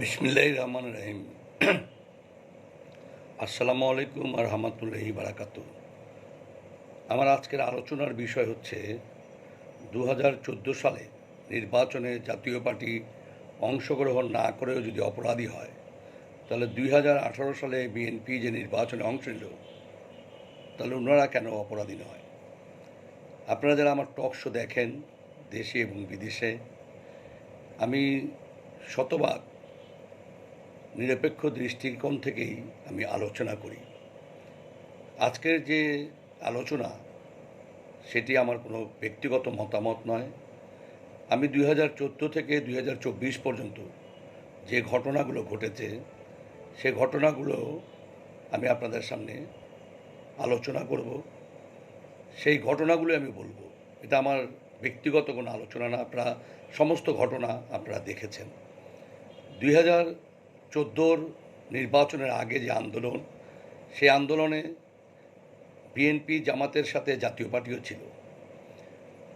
বিসমিল্লাহ রহমান রহিম। আসসালামু আলাইকুম আর রহমতুল্লাহি বারাকাত আমার আজকের আলোচনার বিষয় হচ্ছে দু হাজার চোদ্দ সালে নির্বাচনে জাতীয় পার্টি অংশগ্রহণ না করেও যদি অপরাধী হয়, তাহলে দুই হাজার আঠারো সালে বিএনপি যে নির্বাচনে অংশ নিল, তাহলে ওনারা কেন অপরাধী নয়? আপনারা যারা আমার টক শো দেখেন, দেশে এবং বিদেশে, আমি শতভাগ নিরপেক্ষ দৃষ্টিকোণ থেকেই আমি আলোচনা করি। আজকের যে আলোচনা, সেটি আমার কোনো ব্যক্তিগত মতামত নয়। আমি দুই হাজার চোদ্দ থেকে দুই হাজার চব্বিশ পর্যন্ত যে ঘটনাগুলো ঘটেছে, সে ঘটনাগুলো আমি আপনাদের সামনে আলোচনা করব। সেই ঘটনাগুলো আমি বলব। এটা আমার ব্যক্তিগত কোনো আলোচনা না, আপনারা সমস্ত ঘটনা আপনারা দেখেছেন। দুই হাজার চোদ্দোর নির্বাচনের আগে যে আন্দোলন সেই আন্দোলনে বিএনপি জামাতের সাথে জাতীয় পার্টিও ছিল।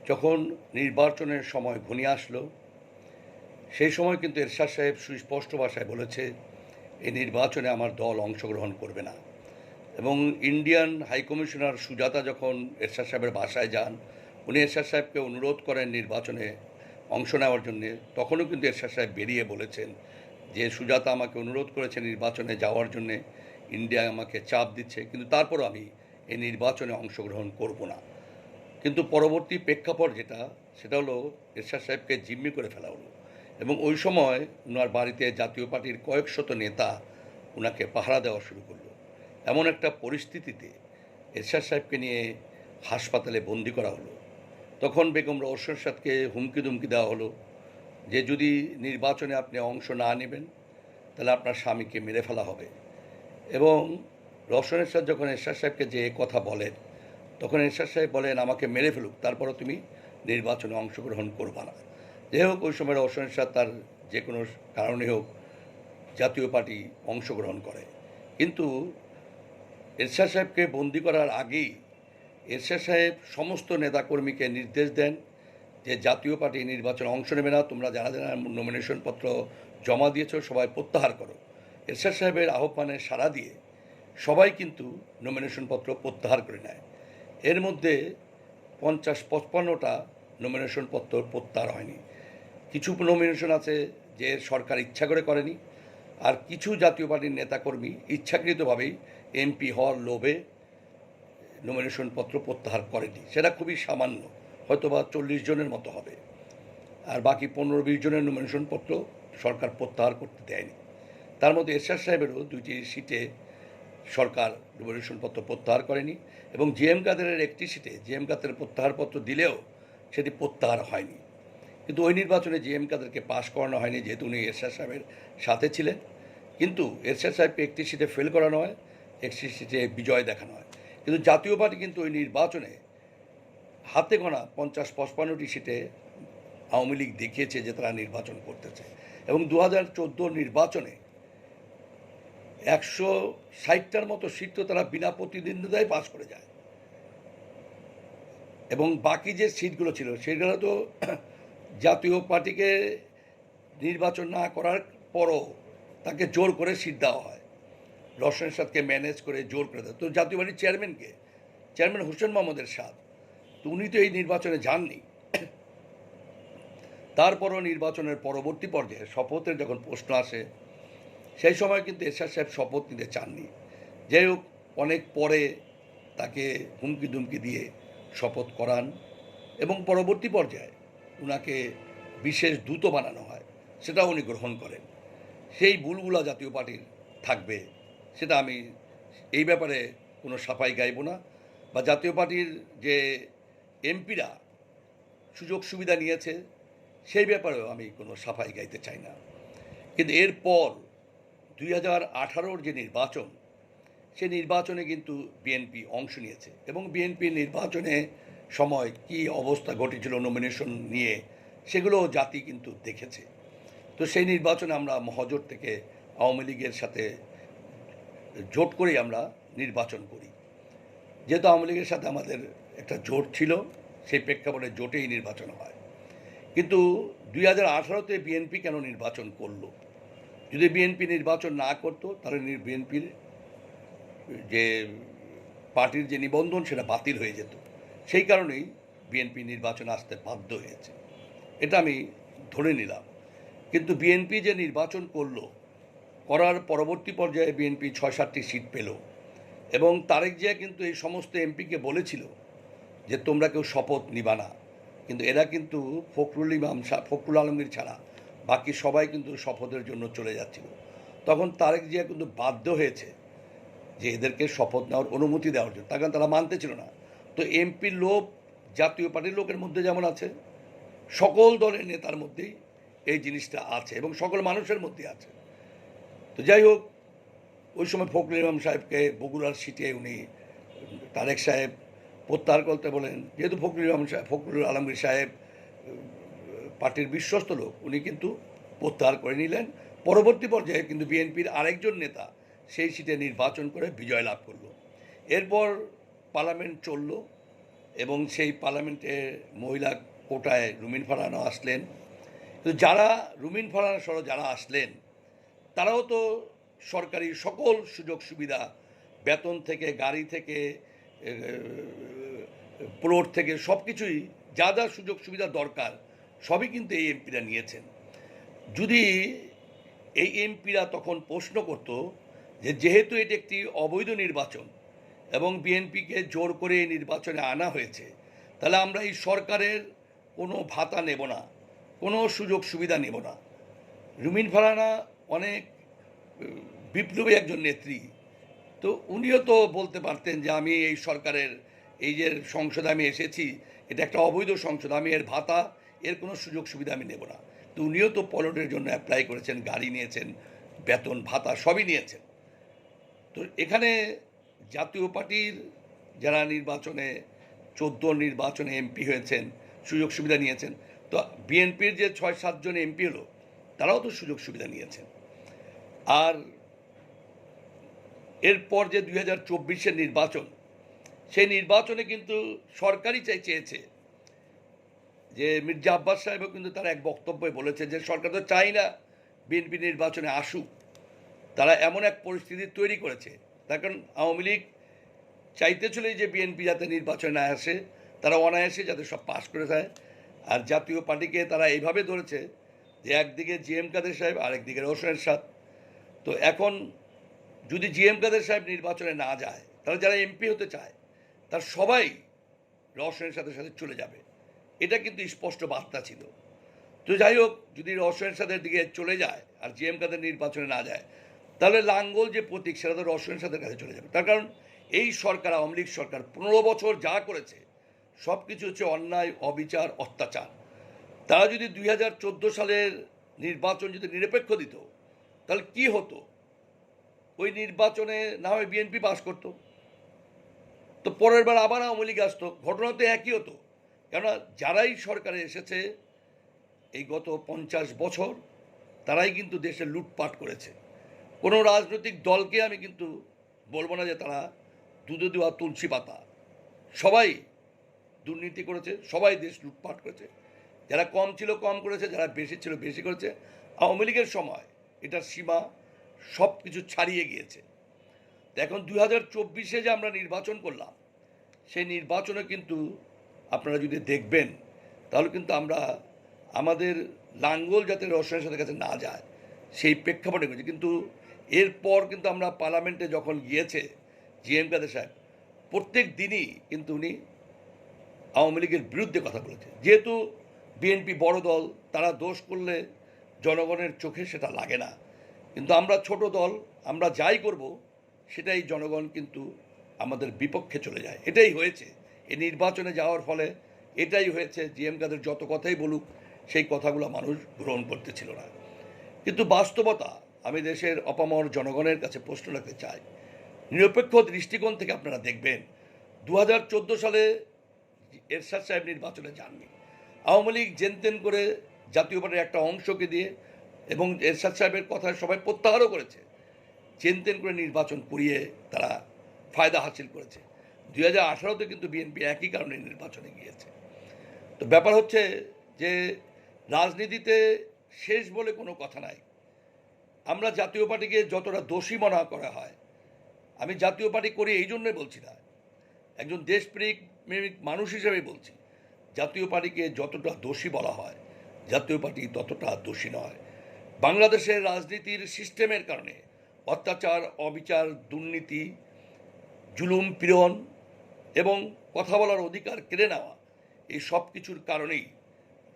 যখন নির্বাচনের সময় ঘনিয়ে আসলো, সেই সময় কিন্তু এরশাদ সাহেব সুস্পষ্ট ভাষায় বলেছে এই নির্বাচনে আমার দল অংশগ্রহণ করবে না। এবং ইন্ডিয়ান হাইকমিশনার সুজাতা যখন এরশাদ সাহেবের বাসায় যান, উনি এরশাদ সাহেবকে অনুরোধ করেন নির্বাচনে অংশ নেওয়ার জন্যে। তখনও কিন্তু এরশাদ সাহেব বেরিয়ে বলেছেন যে সুজাতা আমাকে অনুরোধ করেছে নির্বাচনে যাওয়ার জন্যে ইন্ডিয়া আমাকে চাপ দিচ্ছে, কিন্তু তারপরও আমি এই নির্বাচনে অংশগ্রহণ করব না। কিন্তু পরবর্তী প্রেক্ষাপট যেটা, সেটা হলো এরশাদ সাহেবকে জিম্মি করে ফেলা হলো। এবং ওই সময় ওনার বাড়িতে জাতীয় পার্টির কয়েক শত নেতা ওনাকে পাহারা দেওয়া শুরু করল। এমন একটা পরিস্থিতিতে এরশাদ সাহেবকে নিয়ে হাসপাতালে বন্দি করা হলো। তখন বেগম রওশন এরশাদকে হুমকি দুমকি দেওয়া হলো। যে যদি নির্বাচনে আপনি অংশ না নেবেন, তাহলে আপনার স্বামীকে মেরে ফেলা হবে। এবং রওশন এরশাদ যখন এরশাদ সাহেবকে যে কথা বলেন, তখন এরশাদ সাহেব বলেন, আমাকে মেরে ফেলুক, তারপরও তুমি নির্বাচনে অংশগ্রহণ করবা না। যাই হোক, ওই সময় রওশন এরশাদ তার যে কোনো কারণে হোক জাতীয় পার্টি অংশগ্রহণ করে। কিন্তু এরশাদ সাহেবকে বন্দি করার আগেই এরশাদ সাহেব সমস্ত নেতাকর্মীকে নির্দেশ দেন যে জাতীয় পার্টি নির্বাচনে অংশ নেবে না, তোমরা যারা যারা নমিনেশন পত্র জমা দিয়েছ সবাই প্রত্যাহার করো। এরশাদ সাহেবের আহ্বানে সাড়া দিয়ে সবাই কিন্তু নমিনেশন পত্র প্রত্যাহার করে নেয়। এর মধ্যে পঞ্চাশ পঁচপান্নটা নমিনেশন পত্র প্রত্যাহার হয়নি। কিছু নমিনেশন আছে যে সরকার ইচ্ছা করে করেনি, আর কিছু জাতীয় পার্টির নেতাকর্মী ইচ্ছাকৃতভাবেই এমপি হওয়ার লোভে নমিনেশন পত্র প্রত্যাহার করেনি। সেটা খুবই সামান্য। হয়তো বা চল্লিশ জনের মতো হবে। আর বাকি পনেরো বিশ জনের নমিনেশন পত্র সরকার প্রত্যাহার করতে দেয়নি। তার মধ্যে এরশাদ সাহেবেরও দুইটি সিটে সরকার নমিনেশন পত্র প্রত্যাহার করেনি এবং জিএম কাদেরের একটি সিটে জিএম কাদের প্রত্যাহারপত্র দিলেও সেটি প্রত্যাহার হয়নি। কিন্তু ওই নির্বাচনে জিএম কাদেরকে পাশ করানো হয়নি যেহেতু উনি এরশাদ সাহেবের সাথে ছিলেন। কিন্তু এরশাদ সাহেবকে একটি সিটে ফেল করানো হয়, একটি সিটে বিজয় দেখানো হয়। কিন্তু জাতীয় পার্টি কিন্তু ওই নির্বাচনে হাতে গোনা পঞ্চাশ পঁচপান্নটি সিটে আওয়ামী লীগ দেখিয়েছে যে তারা নির্বাচন করতেছে। এবং দু হাজার নির্বাচনে একশো ষাটটার মতো সিট তো তারা বিনা প্রতিদ্বন্দ্বিতায় পাশ করে যায়। এবং বাকি যে সিটগুলো ছিল, সেগুলো তো জাতীয় পার্টিকে নির্বাচন না করার পরও তাকে জোর করে সিট দেওয়া হয়। রসন সাদকে ম্যানেজ করে জোর করে দেয় তো জাতীয় পার্টির চেয়ারম্যানকে, চেয়ারম্যান হোসেন মোহাম্মদের সাদ তো উনি তো এই নির্বাচনে যাননি। তারপরও নির্বাচনের পরবর্তী পর্যায়ে শপথের যখন প্রশ্ন আসে, সেই সময় কিন্তু এরশাদ সাহেব শপথ নিতে চাননি। যাই হোক, অনেক পরে তাকে হুমকি দুমকি দিয়ে শপথ করান এবং পরবর্তী পর্যায়ে ওনাকে বিশেষ দূত বানানো হয় সেটা উনি গ্রহণ করেন। সেই বুলবুলা জাতীয় পার্টির থাকবে, সেটা আমি এই ব্যাপারে কোনো সাফাই গাইব না। বা জাতীয় পার্টির যে এমপিরা সুযোগ সুবিধা নিয়েছে, সেই ব্যাপারেও আমি কোনো সাফাই গাইতে চাই না। কিন্তু এরপর দুই হাজার আঠারোর যে নির্বাচন, সে নির্বাচনে কিন্তু বিএনপি অংশ নিয়েছে এবং বিএনপি নির্বাচনে সময় কি অবস্থা ঘটেছিল নমিনেশন নিয়ে, সেগুলো জাতি কিন্তু দেখেছে। তো সেই নির্বাচনে আমরা মহাজোট থেকে আওয়ামী লীগের সাথে জোট করেই আমরা নির্বাচন করি। যেহেতু আওয়ামী লীগের সাথে আমাদের একটা জোট ছিল, সেই প্রেক্ষাপটে জোটেই নির্বাচন হয়। কিন্তু দুই হাজার আঠারোতে বিএনপি কেন নির্বাচন করল? যদি বিএনপি নির্বাচন না করতো, তাহলে বিএনপির যে পার্টির যে নিবন্ধন, সেটা বাতিল হয়ে যেত। সেই কারণেই বিএনপি নির্বাচন আসতে বাধ্য হয়েছে। এটা আমি ধরে নিলাম। কিন্তু বিএনপি যে নির্বাচন করল, করার পরবর্তী পর্যায়ে বিএনপি ছয় সাতটি সিট পেল এবং তারেক জিয়া কিন্তু এই সমস্ত এমপিকে বলেছিল যে তোমরা কেউ শপথ নিবা না। কিন্তু এরা কিন্তু ফখরুল ইমাম ফখরুল আলমগীর ছাড়া। বাকি সবাই কিন্তু শপথের জন্য চলে যাচ্ছিল। তখন তারেক জিয়া কিন্তু বাধ্য হয়েছে যে এদেরকে শপথ নেওয়ার অনুমতি দেওয়ার জন্য। তার কারণ তারা মানতে ছিল না। তো এমপির লোভ জাতীয় পার্টির লোকের মধ্যে যেমন আছে, সকল দলের নেতার মধ্যেই এই জিনিসটা আছে এবং সকল মানুষের মধ্যে আছে। তো যাই হোক, ওই সময় ফখরুল ইমাম সাহেবকে বগুড়ার সিটে উনি, তারেক সাহেব প্রত্যাহার করতে বলেন। যেহেতু ফখরুল ইমাম সাহেব, ফখরুল আলমগীর সাহেব পার্টির বিশ্বস্ত লোক, উনি কিন্তু প্রত্যাহার করে নিলেন। পরবর্তী পর্যায়ে কিন্তু বিএনপির আরেকজন নেতা সেই সিটে নির্বাচন করে বিজয় লাভ করল। এরপর পার্লামেন্ট চলল এবং সেই পার্লামেন্টে মহিলা কোটায় রুমিন ফারানো আসলেন। তো যারা রুমিন ফারানা সহ যারা আসলেন, তারাও তো সরকারি সকল সুযোগ সুবিধা বেতন থেকে, গাড়ি থেকে প্লট থেকে সব কিছুই যা যা সুযোগ সুবিধা দরকার, সবই কিন্তু এই এমপিরা নিয়েছেন। যদি এই এমপিরা তখন প্রশ্ন করত যে যেহেতু এটি একটি অবৈধ নির্বাচন এবং বিএনপিকে জোর করে এই নির্বাচনে আনা হয়েছে, তাহলে আমরা এই সরকারের কোনো ভাতা নেব না, কোনো সুযোগ সুবিধা নেব না। রুমিন ফারানা অনেক বিপ্লবী একজন নেত্রী। তো উনিও তো বলতে পারতেন যে আমি এই সরকারের, এই যে সংসদে আমি এসেছি, এটা একটা অবৈধ সংসদ, আমি এর ভাতা, এর কোনো সুযোগ সুবিধা আমি নেব না। তো উনিও তো পলটের জন্য অ্যাপ্লাই করেছেন, গাড়ি নিয়েছেন, বেতন, ভাতা সবই নিয়েছেন। তো এখানে জাতীয় পার্টির যারা নির্বাচনে, চোদ্দ নির্বাচনে এমপি হয়েছেন, সুযোগ সুবিধা নিয়েছেন, তো বিএনপির যে ছয় সাতজন এমপি হলো, তারাও তো সুযোগ সুবিধা নিয়েছেন। আর এরপর যে দুই হাজার চব্বিশের নির্বাচন, সেই নির্বাচনে কিন্তু সরকারই চাই, চেয়েছে যে মির্জা আব্বাস সাহেবও কিন্তু তার এক বক্তব্যে বলেছে যে সরকার তো চাই না বিএনপি নির্বাচনে আসুক। তারা এমন এক পরিস্থিতি তৈরি করেছে। তার কারণ আওয়ামী লীগ চাইতেছিল যে বিএনপি যাতে নির্বাচনে না আসে, তারা অনায়াসে যাতে সব পাশ করে দেয় আর জাতীয় পার্টিকে তারা এইভাবে ধরেছে যে একদিকে জি এম কাদের সাহেব, আরেকদিকে রোশনের সাথ। তো এখন যদি জি এম কাদের সাহেব নির্বাচনে না যায়, তাহলে যারা এমপি হতে চায়, তার সবাই রওশনের সাথে সাথে চলে যাবে। এটা কিন্তু স্পষ্ট বার্তা ছিল। তো যাই হোক, যদি রওশনের সাথে দিকে চলে যায় আর জি এম কাদের নির্বাচনে না যায়, তাহলে লাঙ্গল যে প্রতীক, সেটা তো রওশনের সাথে কাছে চলে যাবে। তার কারণ এই সরকার, আওয়ামী লীগ সরকার পনেরো বছর যা করেছে সব কিছু হচ্ছে অন্যায়, অবিচার, অত্যাচার। তারা যদি দুই হাজার চোদ্দ সালের নির্বাচন যদি নিরপেক্ষ দিত, তাহলে কি হতো? ওই নির্বাচনে না হয় বিএনপি পাস করতো। তো পরের বার আবার আওয়ামী লীগ আসতো। ঘটনা তো একই হতো। কেননা যারাই সরকারে এসেছে, এই গত পঞ্চাশ বছর তারাই কিন্তু দেশে লুটপাট করেছে। কোনো রাজনৈতিক দলকে আমি কিন্তু বলব না যে তারা দুধে দেওয়া তুলসী পাতা। সবাই দুর্নীতি করেছে, সবাই দেশ লুটপাট করেছে। যারা কম ছিল কম করেছে, যারা বেশি ছিল বেশি করেছে। আওয়ামী লীগের সময় এটার সীমা সব কিছু ছাড়িয়ে গিয়েছে। এখন দুই হাজার চব্বিশে যে আমরা নির্বাচন করলাম, সেই নির্বাচনে কিন্তু আপনারা যদি দেখবেন, তাহলে কিন্তু আমরা আমাদের লাঙ্গল যাতে রসায়নের সাথে কাছে না যায়, সেই প্রেক্ষাপটে করেছি কিন্তু এরপর কিন্তু আমরা পার্লামেন্টে যখন গিয়েছে জি এম কাদের সাহেব, প্রত্যেক দিনই কিন্তু উনি আওয়ামী লীগের বিরুদ্ধে কথা বলেছে। যেহেতু বিএনপি বড় দল, তারা দোষ করলে জনগণের চোখে সেটা লাগে না। কিন্তু আমরা ছোট দল, আমরা যাই করব, সেটাই জনগণ কিন্তু আমাদের বিপক্ষে চলে যায়। এটাই হয়েছে। এই নির্বাচনে যাওয়ার ফলে এটাই হয়েছে, জিএম কাদের যত কথাই বলুক, সেই কথাগুলো মানুষ গ্রহণ করতেছিল না। কিন্তু বাস্তবতা, আমি দেশের অপামর জনগণের কাছে প্রশ্ন রাখতে চাই। নিরপেক্ষ দৃষ্টিকোণ থেকে আপনারা দেখবেন দু হাজার চোদ্দ সালে এরশাদ সাহেব নির্বাচনে যাননি। আওয়ামী লীগ জেনতেন করে জাতীয় পার্টির একটা অংশকে দিয়ে এবং এরশাদ সাহেবের কথা সবাই প্রত্যাহারও করেছে। জেনতেন করে নির্বাচন করিয়ে তারা ফায়দা হাসিল করেছে। দুই হাজার আঠারোতে কিন্তু বিএনপি একই কারণে নির্বাচনে গিয়েছে। তো ব্যাপার হচ্ছে যে রাজনীতিতে শেষ বলে কোনো কথা নাই। আমরা জাতীয় পার্টিকে যতটা দোষী মনে করা হয়, আমি জাতীয় পার্টি করি এই জন্যই বলছি না। একজন দেশপ্রেমিক প্রেমিক মানুষ হিসেবে বলছি, জাতীয় পার্টিকে যতটা দোষী বলা হয়, জাতীয় পার্টি ততটা দোষী নয়। বাংলাদেশের রাজনীতির সিস্টেমের কারণে অত্যাচার, অবিচার, দুর্নীতি, জুলুম, পীড়ন এবং কথা বলার অধিকার কেড়ে নেওয়া এই সব কিছুর কারণেই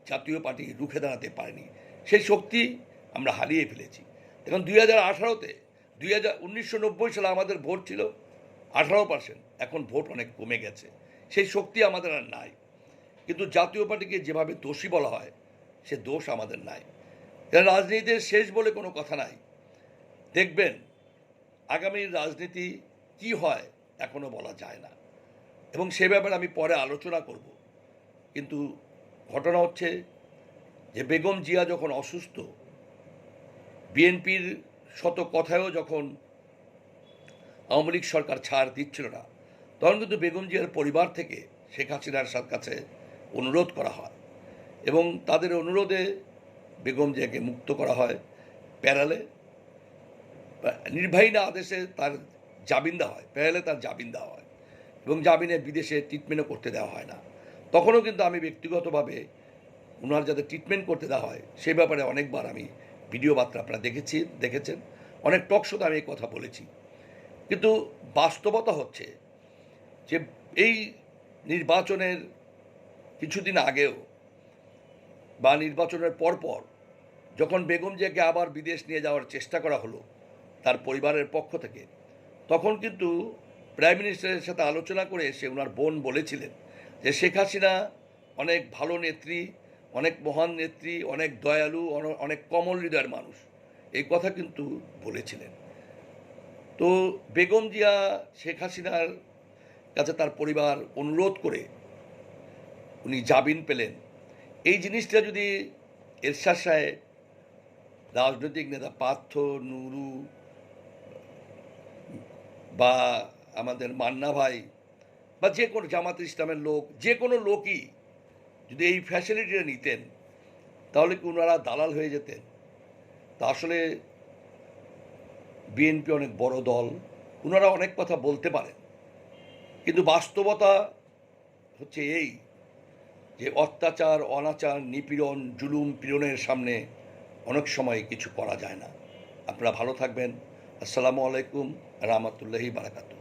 জাতীয় পার্টি রুখে দাঁড়াতে পারেনি। সেই শক্তি আমরা হারিয়ে ফেলেছি। এখন দুই হাজার আঠারোতে, দুই হাজার উনিশশো নব্বই সালে আমাদের ভোট ছিল, আঠারো পার্সেন্ট এখন ভোট অনেক কমে গেছে। সেই শক্তি আমাদের আর নাই। কিন্তু জাতীয় পার্টিকে যেভাবে দোষী বলা হয়, সে দোষ আমাদের নাই। রাজনীতির শেষ বলে কোনো কথা নাই। দেখবেন আগামীর রাজনীতি কি হয় এখনও বলা যায় না। এবং সে ব্যাপারে আমি পরে আলোচনা করব। কিন্তু ঘটনা হচ্ছে যে বেগম জিয়া যখন অসুস্থ, বিএনপির শত কথায়ও যখন আওয়ামী লীগ সরকার ছাড় দিচ্ছিল না, তখন কিন্তু বেগম জিয়ার পরিবার থেকে শেখ হাসিনার কাছে অনুরোধ করা হয়। এবং তাদের অনুরোধে বেগম জিয়াকে মুক্ত করা হয় প্যারালে। নির্বাহী আদেশে তার জামিন দেওয়া হয়, প্যারালে তার জামিন দেওয়া হয় এবং জামিনে বিদেশে ট্রিটমেন্টও করতে দেওয়া হয় না। তখনও কিন্তু আমি ব্যক্তিগতভাবে ওনার যাতে ট্রিটমেন্ট করতে দেওয়া হয় সেই ব্যাপারে অনেকবার আমি ভিডিও বার্তা আপনারা দেখেছি, দেখেছেন। অনেক টক শোতে আমি এই কথা বলেছি। কিন্তু বাস্তবতা হচ্ছে যে এই নির্বাচনের কিছুদিন আগেও বা নির্বাচনের পরপর যখন বেগম জিয়াকে আবার বিদেশ নিয়ে যাওয়ার চেষ্টা করা হলো তার পরিবারের পক্ষ থেকে, তখন কিন্তু প্রাইম মিনিস্টারের সাথে আলোচনা করে এসে ওনার বোন বলেছিলেন যে শেখ হাসিনা অনেক ভালো নেত্রী, অনেক মহান নেত্রী, অনেক দয়ালু, অন- অনেক কমল হৃদয়ের মানুষ। এই কথা কিন্তু বলেছিলেন। তো বেগম জিয়া, শেখ হাসিনার কাছে তার পরিবার অনুরোধ করে উনি জামিন পেলেন। এই জিনিসটা যদি এরশাদ সাহেব, রাজনৈতিক নেতা পার্থ, নুরু বা আমাদের মান্না ভাই বা যে কোনো জামাত ইসলামের লোক, যে কোনো লোকই যদি এই ফ্যাসিলিটিটা নিতেন, তাহলে কি ওনারা দালাল হয়ে যেতেন? তা আসলে বিএনপি অনেক বড় দল ওনারা অনেক কথা বলতে পারেন। কিন্তু বাস্তবতা হচ্ছে এই যে অত্যাচার, অনাচার, নিপীড়ন, জুলুম, পীড়নের সামনে অনেক সময় কিছু করা যায় না। আপনারা ভালো থাকবেন। আসসালামু আলাইকুম, রহমতুল্লাহি বারাকাতু